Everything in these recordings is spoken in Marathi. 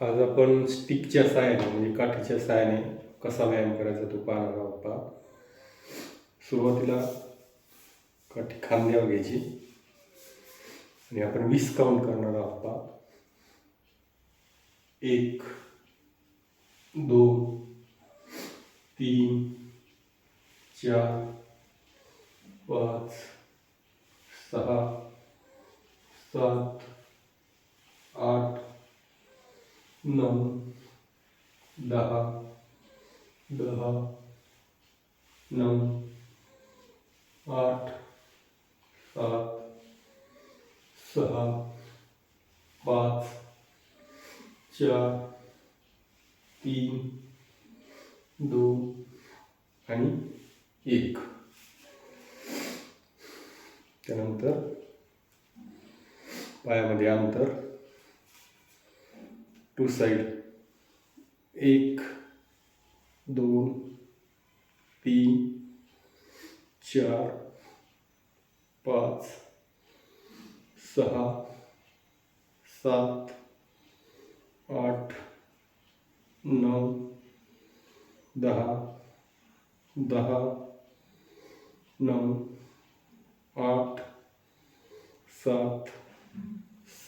आज आपण स्टिकच्या साहाय्याने म्हणजे काठीच्या साहाय्याने कसा व्यायाम करायचा तो पाहणार आहोत पहा. सुरुवातीला काठी खांद्यावर घ्यायची. आणि आपण वीस काउंट करणार आहोत पहा. एक दोन तीन चार पाच सहा सात आठ नऊ दहा दहा नऊ आठ सात सहा पाच चार तीन दोन आणि एक. त्यानंतर पायामध्ये अंतर टू साईड एक, दो, तीन, चार, पाच सहा सात, आठ, नौ, दहा दहा नऊ आठ, सात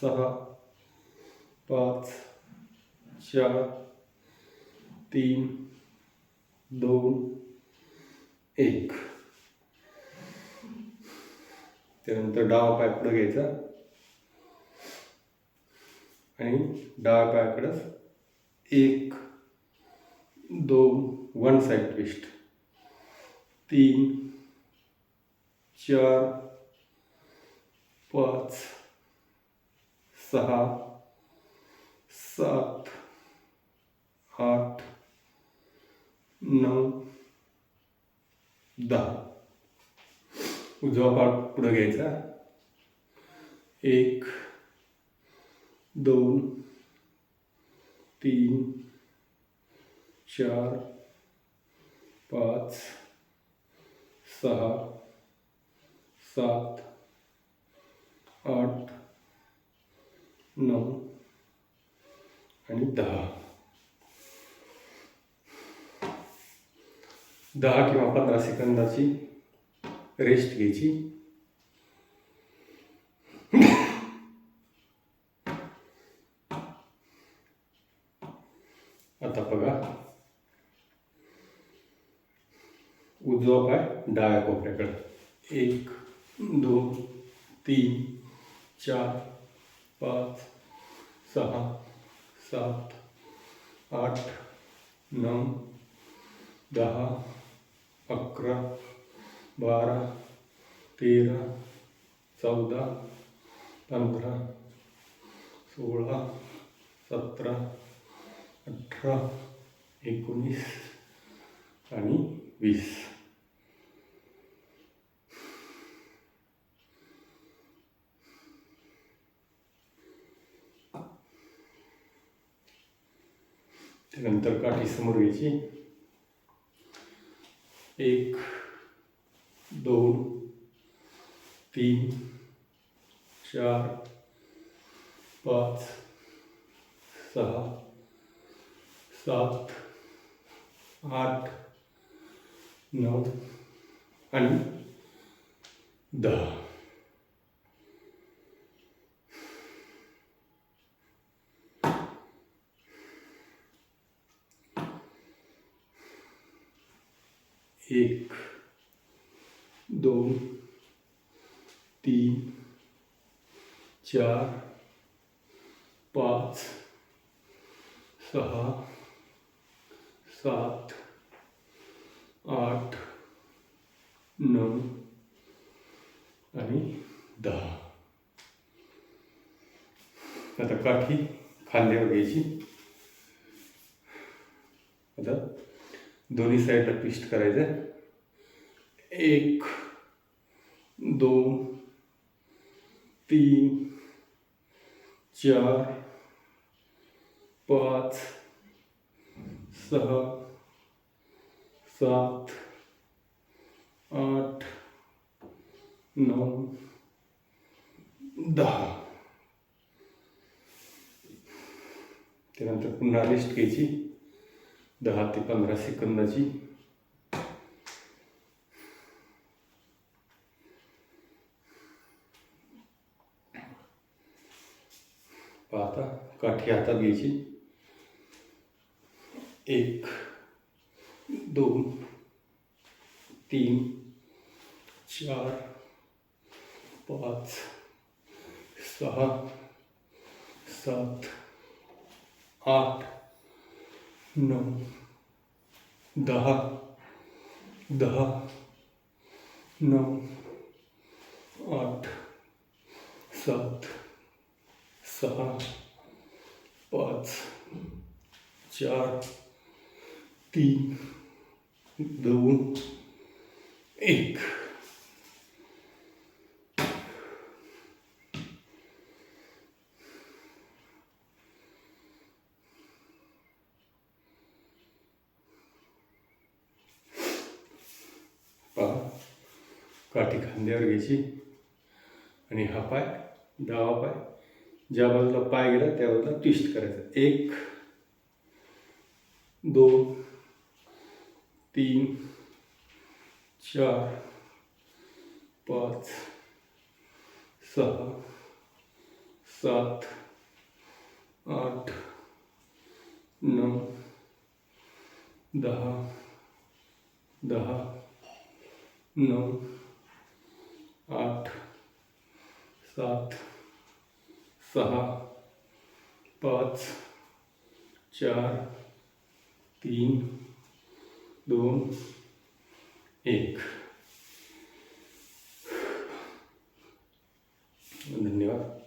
सहा पाच चार तीन दोन एक. त्यानंतर डावा पाय पुढे घ्यायचा. आणि डाव्या पायाकडंच एक दोन वन साईड ट्विस्ट तीन चार पाच सहा सात आठ नऊ दहा. उजवा पाठ पुढे घ्यायचा. एक दोन तीन चार पाच सहा सात आठ नऊ आणि दहा. दहा किंवा पंधरा सेकंदाची रेस्ट घ्यायची. आता बघा. उजवा पाय डाव्या कोपऱ्याकडे. एक दोन तीन चार पाच सहा सात आठ नऊ दहा अकरा बारा तेरा चौदा पंधरा सोळा सतरा अठरा एकोणीस आणि वीस त्यानंतर काठी समोर घ्यायची एक दोन तीन चार पाच सहा सात आठ नऊ आणि दहा. एक दोन तीन चार पाच सहा सात आठ नऊ आणि दहा. आता काठी खांद्यावर घ्यायची. आता दोन्ही साईडला पिस्ट करायचं एक दोन तीन चार पाच सहा सात आठ नऊ दहा. त्यानंतर पुन्हा लिस्ट घ्यायची. दहा ते पंधरा सेकंदाची पाहता काठी हातात घ्यायची एक दोन तीन, चार, पाच सहा सात, आठ नऊ दहा दहा नऊ आठ सात सहा पाच चार तीन दोन एक। पहा काठी खांद्यावर घ्यायची आणि हा पाय दहावा पाय ज्या बाजूला पाय गेला त्या बाजूला ट्विस्ट करायचा. एक दोन तीन चार पाच सहा सात आठ नऊ दहा दहा नौ आठ सात सहा पाच चार तीन दोन एक। धन्यवाद।